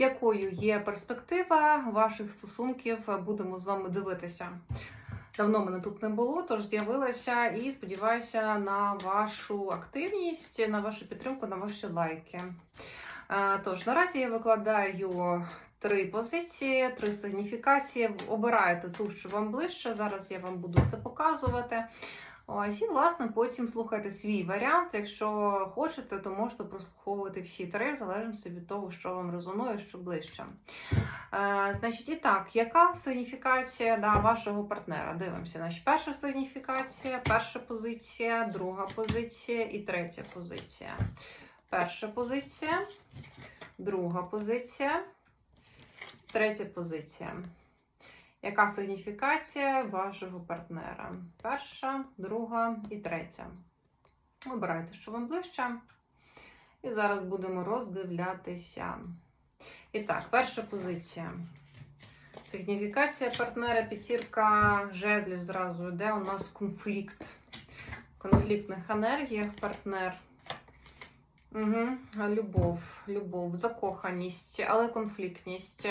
якою є перспектива ваших стосунків, будемо з вами дивитися. Давно мене тут не було, тож з'явилася і сподіваюся на вашу активність, на вашу підтримку, на ваші лайки. Е, Тож, наразі я викладаю три позиції, три сигніфікації. Обирайте ту, що вам ближче. Зараз я вам буду все показувати. Ось, і, власне, потім слухайте свій варіант. Якщо хочете, то можете прослуховувати всі три, в залежності від того, що вам резонує, що ближче. Е, значить, і так, яка сигніфікація да, вашого партнера? Дивимося. Значить, перша сигніфікація, перша позиція, друга позиція і третя позиція. Перша позиція, друга позиція, третя позиція. Яка сигніфікація вашого партнера? Перша, друга і третя. Вибирайте, що вам ближче. І зараз будемо роздивлятися. І так, перша позиція. Сигніфікація партнера, п'ятірка жезлів зразу йде. У нас конфлікт. В конфліктних енергіях партнер. Угу. Любов, любов, закоханість, але конфліктність.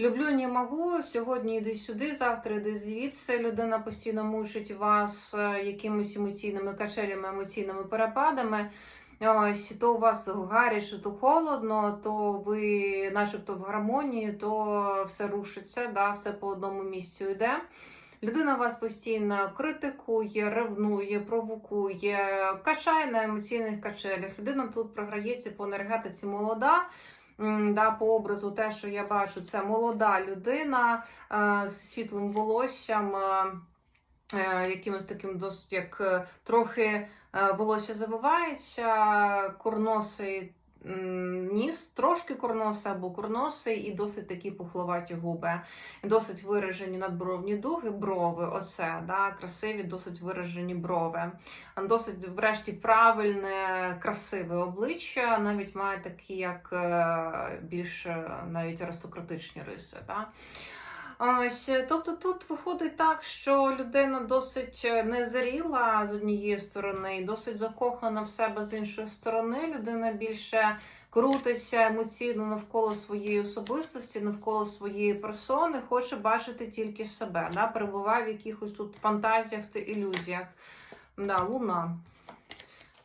Люблю, не можу. Сьогодні йди сюди, завтра йди звідси. Людина постійно мучить вас е, якимись емоційними качелями, емоційними перепадами. Ось то у вас гаряче, то холодно, то ви, начебто, в гармонії, то все рушиться, да, все по одному місцю йде. Людина вас постійно критикує, ревнує, провокує, качає на емоційних качелях. Людина тут програється по енергетиці молода. Да, по образу, те, що я бачу, це молода людина е, з світлим волоссям, е, е, якимось таким досить як трохи волосся завивається, курносий м, ніс, трошки курносий або курносий, і досить такі пухловаті губи, досить виражені надбровні дуги, брови. Оце да, красиві, досить виражені брови. Досить, врешті, правильне, красиве обличчя, навіть має такі, як е, більш е, навіть аристократичні риси. Да? Ось, тобто тут виходить так, що людина досить незріла з однієї сторони, досить закохана в себе з іншої сторони. Людина більше крутиться емоційно навколо своєї особистості, навколо своєї персони, хоче бачити тільки себе. Да? Перебуває в якихось тут фантазіях та ілюзіях. Да, луна.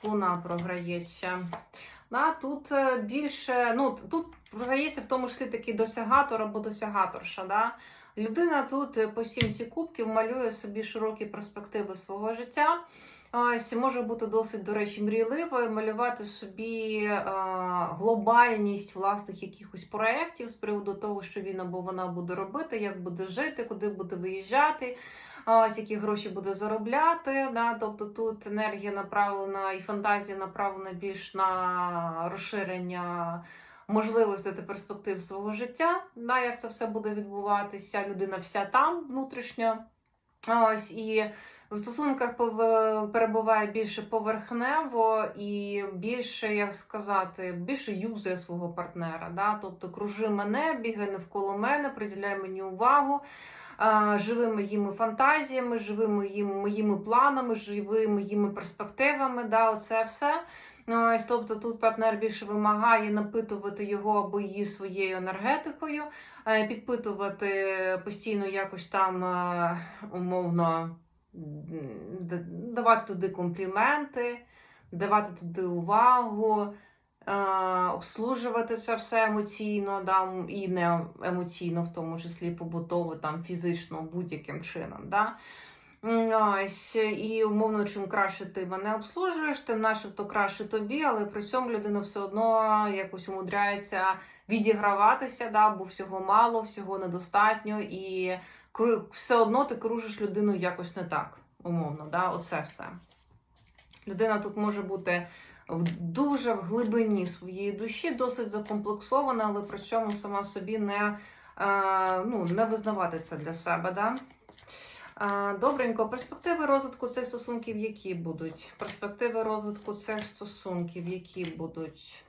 Луна програється. Да, тут е, більше, ну тут програється в тому числі такий досягатор або досягаторша. Да? Людина тут е, по сімці кубків малює собі широкі перспективи свого життя. Ось може бути досить, до речі, мрійливою, малювати собі е, глобальність власних якихось проєктів з приводу того, що він або вона буде робити, як буде жити, куди буде виїжджати. Ось які гроші буде заробляти. Да? Тобто тут енергія направлена і фантазія направлена більш на розширення можливостей та перспектив свого життя, да? як це все буде відбуватися. Людина вся там внутрішньо. Ось і в стосунках перебуває більше поверхнево і більше, як сказати, більше юзає свого партнера. Да? Тобто кружи мене, бігай навколо мене, приділяй мені увагу. Живи моїми фантазіями, живи моїми, моїми планами, живи моїми перспективами. Да, оце все. Ну, Ось, тобто тут партнер більше вимагає напитувати його або її своєю енергетикою, е, підпитувати постійно якось там е, умовно давати туди компліменти, давати туди увагу, е, обслужувати це все емоційно, да, і не емоційно, в тому числі побутово, там, фізично, будь-яким чином. Да. Ось, і умовно, чим краще ти мене обслужуєш, тим начебто краще тобі, але при цьому людина все одно якось умудряється відіграватися, да, бо всього мало, всього недостатньо, і все одно ти кружиш людину якось не так, умовно. Да, оце все. Людина тут може бути дуже в глибині своєї душі, досить закомплексована, але при цьому сама собі не, е, ну, не визнавати це для себе. Да? Добренько, перспективи розвитку цих стосунків, які будуть? Перспективи розвитку цих стосунків, які будуть?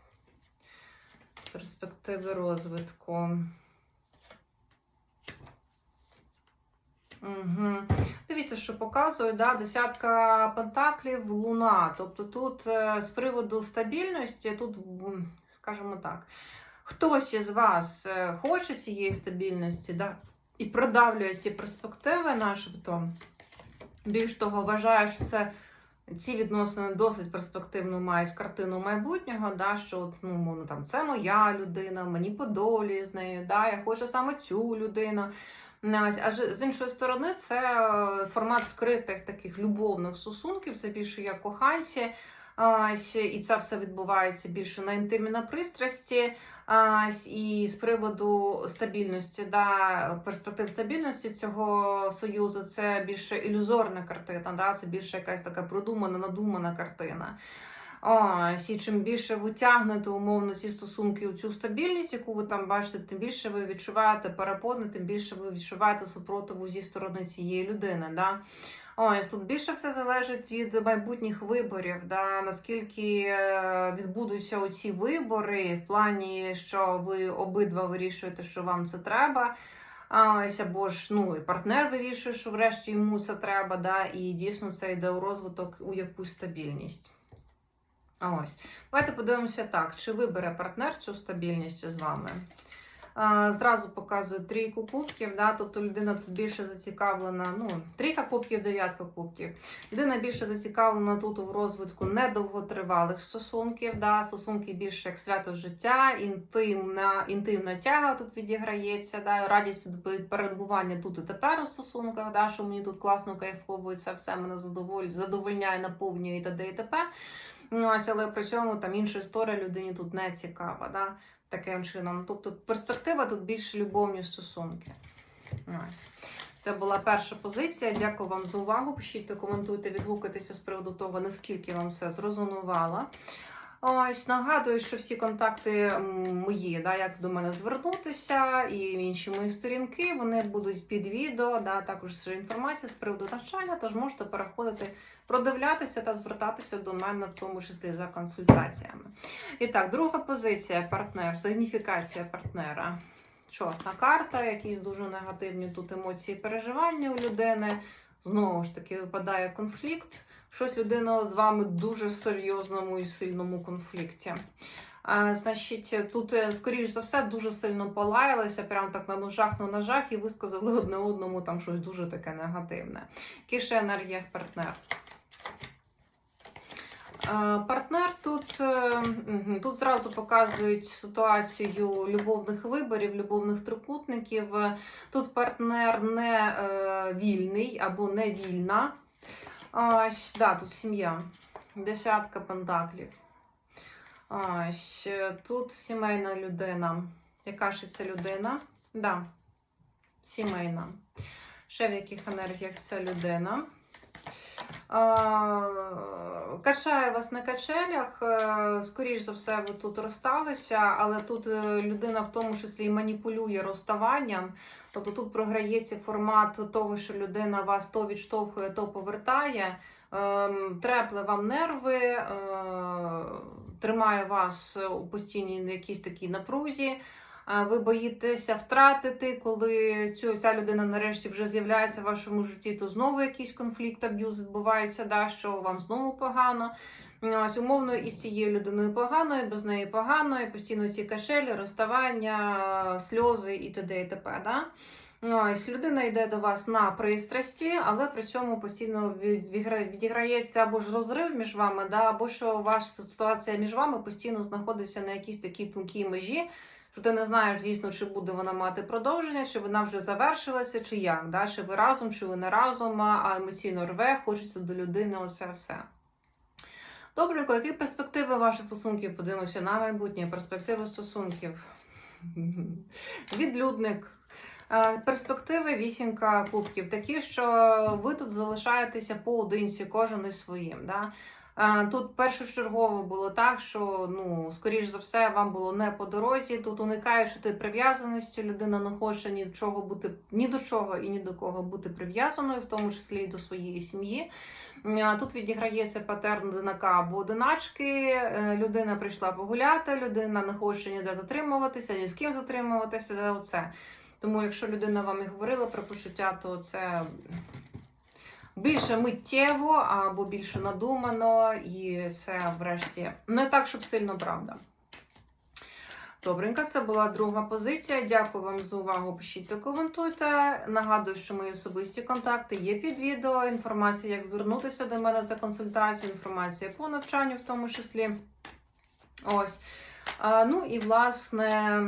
Перспективи розвитку. Угу. Дивіться, що показує, да, десятка пентаклів, луна. Тобто тут е, з приводу стабільності, тут, скажімо так, хтось із вас е, хоче цієї стабільності, да, і продавлює ці перспективи, начебто. Більш того, вважаю, що це ці відносини досить перспективно мають картину майбутнього, да, що от, ну, там, це моя людина, мені по долі з нею, да, я хочу саме цю людину. Ось, А з іншої сторони, це е, формат скритих таких любовних стосунків, це більше як коханці. І це все відбувається більше на інтимі на пристрасті. І з приводу стабільності, да, перспектив стабільності цього союзу, це більше ілюзорна картина, да, це більше якась така продумана, надумана картина. Ось, і чим більше ви тягнете умовно ці стосунки у цю стабільність, яку ви там бачите, тим більше ви відчуваєте перепони, тим більше ви відчуваєте супротиву зі сторони цієї людини. Да? Ось тут більше все залежить від майбутніх виборів, да, наскільки е, відбудуться оці вибори, в плані, що ви обидва вирішуєте, що вам це треба. Ось або ж ну і партнер вирішує, що врешті йому це треба, да, і дійсно це йде у розвиток у якусь стабільність. Ось. Давайте подивимося так, чи вибере партнер цю стабільність з вами. Зразу показую трійку кубків, да, тобто людина тут більше зацікавлена, ну, трійка кубків, дев'ятка кубків. Людина більше зацікавлена тут у розвитку недовготривалих стосунків, да, стосунки більше як свято життя, інтимна, інтимна тяга тут відіграється, да, радість від перебування тут і тепер у стосунках, да, що мені тут класно це все мене задоволь, задовольняє, наповнює і т.д. і т.п. Ну, ось, але при цьому там інша історія людині тут не цікава. Да? Таким чином. Тобто перспектива тут більш любовні стосунки. Ось. Це була перша позиція. Дякую вам за увагу. Пишіть, коментуйте, відгукайтеся з приводу того, наскільки вам все зрозумувало. Ось нагадую, що всі контакти мої, да, як до мене звернутися, і інші мої сторінки, вони будуть під відео, да, також інформація з приводу навчання, тож можете переходити, продивлятися та звертатися до мене, в тому числі за консультаціями. І так, друга позиція партнер, сигніфікація партнера. Чорна карта, якісь дуже негативні тут емоції, переживання у людини. Знову ж таки, випадає конфлікт. Щось людина з вами дуже серйозному і сильному конфлікті. А, значить, тут, е, скоріш за все, дуже сильно полаялися, прямо так на ножах на ножах, і висказали одне одному там щось дуже таке негативне. Які ще енергіях партнер? Партнер тут, е, тут зразу показують ситуацію любовних виборів, любовних трикутників. Тут партнер не е, вільний або не вільна. Ось, да, тут сім'я. Десятка пентаклів. Ось, ще тут сімейна людина. Яка ж це людина? Да, сімейна. Ще в яких енергіях ця людина? Качає вас на качелях, е, скоріш за все, ви тут розсталися, але тут е, людина в тому числі і маніпулює розставанням. Тобто тут програється формат того, що людина вас то відштовхує, то повертає, ем, трепле вам нерви, е, тримає вас у постійній якійсь такій напрузі. Ви боїтеся втратити, коли ця людина нарешті вже з'являється в вашому житті, то знову якийсь конфлікт, аб'юз відбувається, да, що вам знову погано. Ось умовно із цією людиною погано, і без неї погано, постійно ці кашелі, розставання, сльози і т.д. і т.п. Да? Ось людина йде до вас на пристрасті, але при цьому постійно відіграється або ж розрив між вами, да, або що ваша ситуація між вами постійно знаходиться на якійсь такій тонкій межі, що ти не знаєш дійсно, чи буде вона мати продовження, чи вона вже завершилася, чи як. Да? Чи ви разом, чи ви не разом, а емоційно рве, хочеться до людини, оце все. Добренько, які перспективи ваших стосунків? Подивимося на майбутнє, перспективи стосунків. Відлюдник. Е, Перспективи вісімка кубків такі, що ви тут залишаєтеся поодинці, кожен із своїм. Да? Е, Тут першочергово було так, що ну, скоріш за все, вам було не по дорозі. Тут уникаючи ти прив'язаності, людина не хоче ні до чого бути ні до чого і ні до кого бути прив'язаною, в тому числі і до своєї сім'ї. Е, Тут відіграється патерн одинака або одиначки. Е, Людина прийшла погуляти, людина не хоче ніде затримуватися, ні з ким затримуватися. Оце. Тому, якщо людина вам і говорила про почуття, то це більше миттєво або більше надумано, і це, врешті, не так, щоб сильно правда. Добренько, це була друга позиція. Дякую вам за увагу. Пишіть та коментуйте. Нагадую, що мої особисті контакти є під відео. Інформація, як звернутися до мене за консультацією, інформація по навчанню, в тому числі. Ось. Ну і власне.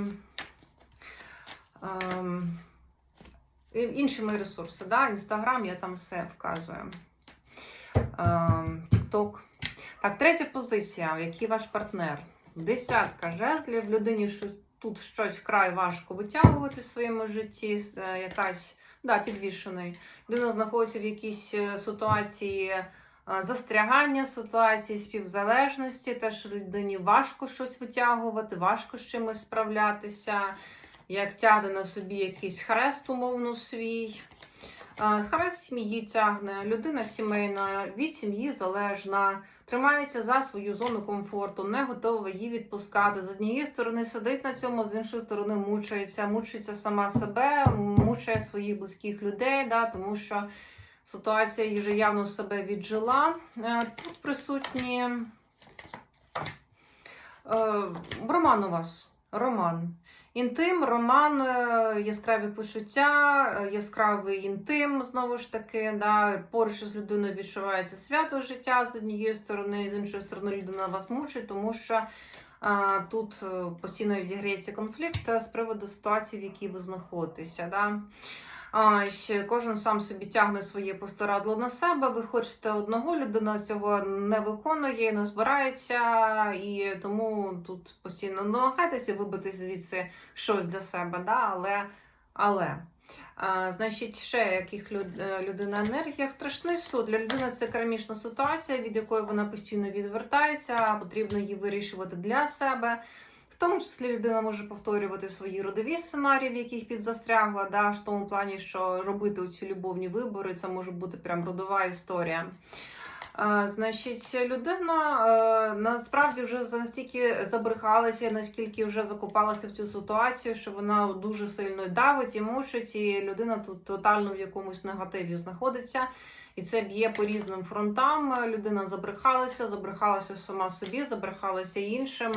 Ем, інші мої ресурси. Да? Інстаграм, я там все вказую. Ем, Тікток. Так, третя позиція. Який ваш партнер? Десятка жезлів. Людині що тут щось вкрай важко витягувати в своєму житті. е, Якась да, підвішений. Людина знаходиться в якійсь е, ситуації е, застрягання, ситуації співзалежності. Теж людині важко щось витягувати, важко з чимось справлятися. Як тягне на собі якийсь хрест, умовно свій. Е, Хрест сім'ї тягне, людина сімейна, від сім'ї залежна, тримається за свою зону комфорту, не готова її відпускати. З однієї сторони сидить на цьому, з іншої сторони мучається, мучається сама себе, мучає своїх близьких людей, да, тому що ситуація її вже явно себе віджила. Е, Тут присутні е, роман у вас. Роман. Інтим, роман, е, яскраві почуття, е, яскравий інтим, знову ж таки, да, поруч з людиною відчувається свято життя з однієї сторони, з іншої сторони людина вас мучить, тому що а, тут е, постійно відіграється конфлікт з приводу ситуації, в якій ви знаходитеся. Да. Ще кожен сам собі тягне своє постарадло на себе. Ви хочете одного, людина цього не виконує, не збирається, і тому тут постійно намагайтеся вибити звідси щось для себе. Да? Але, але а, значить, ще яких люд, е, людина енергіях страшний суд. Для людини це кармічна ситуація, від якої вона постійно відвертається, потрібно її вирішувати для себе. В тому числі людина може повторювати свої родові сценарії, в яких підзастрягла, да, в тому плані, що робити ці любовні вибори, це може бути прям родова історія. Е, значить, людина е, насправді вже настільки забрехалася, наскільки вже закопалася в цю ситуацію, що вона дуже сильно давить і мучить, і людина тут тотально в якомусь негативі знаходиться. І це б'є по різним фронтам. Людина забрехалася, забрехалася сама собі, забрехалася іншим.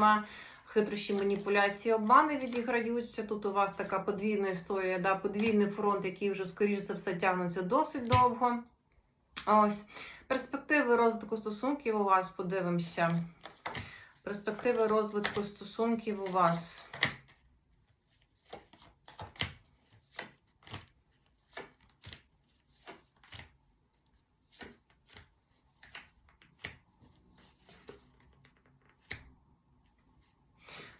Хитрощі маніпуляції, обмани відіграються. Тут у вас така подвійна історія, да, подвійний фронт, який вже, скоріш за все, тягнеться досить довго. Ось. Перспективи розвитку стосунків у вас подивимося. Перспективи розвитку стосунків у вас.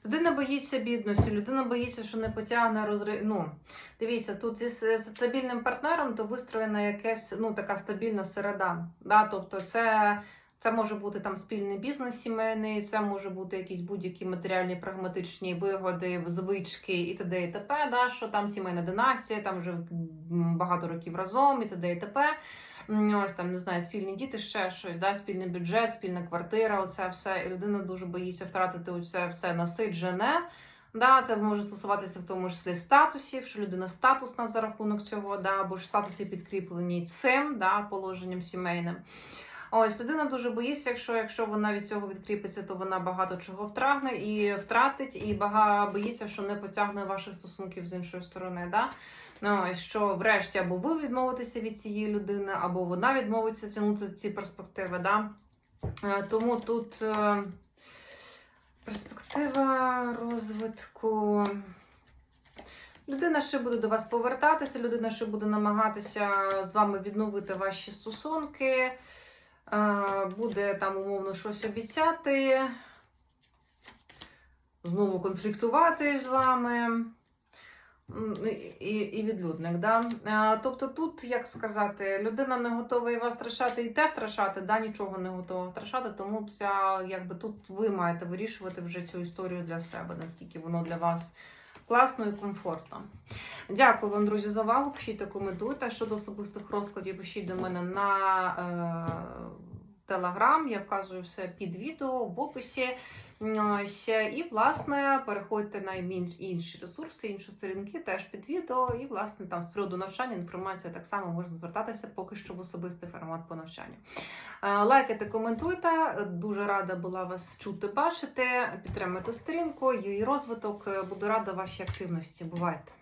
Людина боїться бідності, людина боїться, що не потягне розри... Ну, дивіться, тут зі стабільним партнером то вистроєна якась ну, така стабільна середа. Да? Тобто, це, це може бути там спільний бізнес сімейний, це може бути якісь будь-які матеріальні прагматичні вигоди, звички і т.д. і т.п. Да? Що там сімейна династія, там вже багато років разом і т.д. і т.п. Ось там не знаю, спільні діти, ще щось, да, спільний бюджет, спільна квартира, оце все. І людина дуже боїться втратити оце все насиджене. Да, це може стосуватися в тому числі статусів, що людина статусна за рахунок цього, да, або ж статуси підкріплені цим да, положенням сімейним. Ось людина дуже боїться, якщо якщо вона від цього відкріпиться, то вона багато чого втрагне і втратить, і бага боїться, що не потягне ваших стосунків з іншої сторони. Да? Ну, що врешті або ви відмовитеся від цієї людини, або вона відмовиться тягнути ці перспективи. Да? Е, Тому тут е, перспектива розвитку. Людина ще буде до вас повертатися, людина ще буде намагатися з вами відновити ваші стосунки, буде там умовно щось обіцяти, знову конфліктувати з вами. І, і відлюдник, да? Тобто тут, як сказати, людина не готова і вас втрачати, і те втрачати, да, нічого не готова втрачати, тому ця, якби тут ви маєте вирішувати вже цю історію для себе, наскільки воно для вас класно і комфортно. Дякую вам, друзі, за увагу. Пишіть та коментуйте. Щодо особистих розкладів, пишіть до мене на е, Телеграм. Я вказую все під відео в описі. І, власне, переходьте на інші ресурси, інші сторінки теж під відео. І, власне, там з приводу навчання інформація так само можна звертатися поки що в особистий формат по навчанню. Е, Лайкайте, коментуйте. Дуже рада була вас чути, бачити. Підтримуйте сторінку, її розвиток. Буду рада вашій активності. Бувайте!